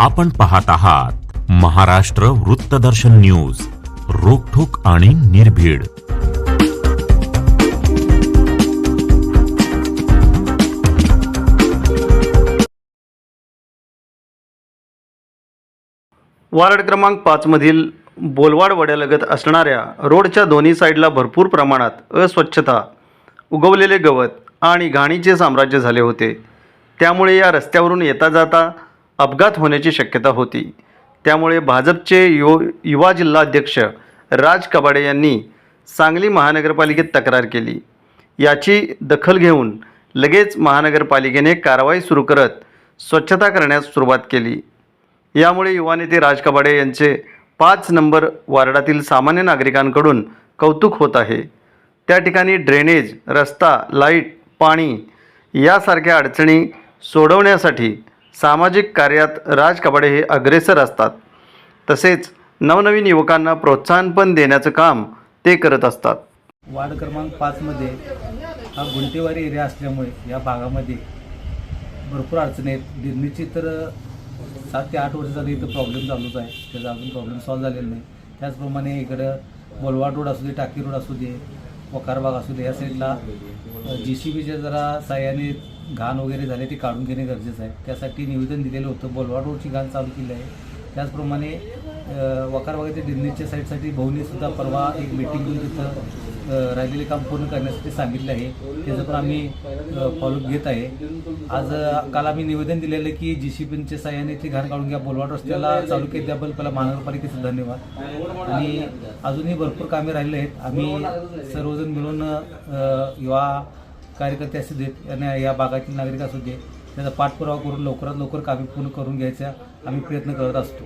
आपण पाहत आहात महाराष्ट्र वृत्तदर्शन न्यूज रोखोक आणि निर्भीड. वार्ड क्रमांक पाच मधील बोलवाड वड्यालगत असणाऱ्या रोडच्या दोन्ही साईडला भरपूर प्रमाणात अस्वच्छता उगवलेले गवत आणि घाणीचे साम्राज्य झाले होते. त्यामुळे या रस्त्यावरून येता जाता अपघात होण्याची शक्यता होती. त्यामुळे भाजपचे युव युवा जिल्हाध्यक्ष राज कबाडे यांनी सांगली महानगरपालिकेत तक्रार केली. याची दखल घेऊन लगेच महानगरपालिकेने कारवाई सुरू करत स्वच्छता करण्यास सुरुवात केली. यामुळे युवा नेते राज कबाडे यांचे पाच नंबर वार्डातील सामान्य नागरिकांकडून कौतुक होत आहे. त्या ठिकाणी ड्रेनेज रस्ता लाइट पाणी यासारख्या अडचणी सोडवण्यासाठी सामाजिक कार्यात राज कबाडे हे अग्रेसर असतात. तसेच नवनवीन युवकांना प्रोत्साहन पण देण्याचं काम ते करत असतात. वार्ड क्रमांक पाचमध्ये हा गुंटेवारी एरिया असल्यामुळे या भागामध्ये भरपूर अडचणी आहेत. गिरणीची तर सात ते आठ वर्ष झाली इथं प्रॉब्लेम चालूच आहे. त्याचा अजून प्रॉब्लेम सॉल्व्ह झालेला नाही. त्याचप्रमाणे इकडं बोलवाड रोड असू दे टाकी रोड असू दे वकारबाग असू दे या साईडला जी सी बीच्या जरा साह्याने घाण वगैरे झाले ते काढून घेणे गरजेचं आहे. त्यासाठी निवेदन दिलेलं होतं बोलवाड रोडची घाण चालू केली आहे. त्याचप्रमाणे वकारबागाच्या डिर्नीच्या साईडसाठी भाऊनीसुद्धा परवा एक मीटिंग घेऊन तिथं. राहिलेले काम पूर्ण करण्यासाठी सांगितले आहे. त्याचं पण आम्ही फॉलोअप घेत आहे. आज काल आम्ही निवेदन दिलेलं की जी सी पीच्या साह्याने ते घाण काढून घ्या. बोलवाड रस्त्याला चालू केली त्याबद्दल पहिला महानगरपालिकेचं धन्यवाद. आणि अजूनही भरपूर कामे राहिली आहेत. आम्ही सर्वजण मिळून युवा कार्यकर्ते असू देत आणि या भागातील नागरिक असू दे त्याचा पाठपुरावा करून लवकरात लवकर कामे पूर्ण करून घ्यायचा आम्ही प्रयत्न करत असतो.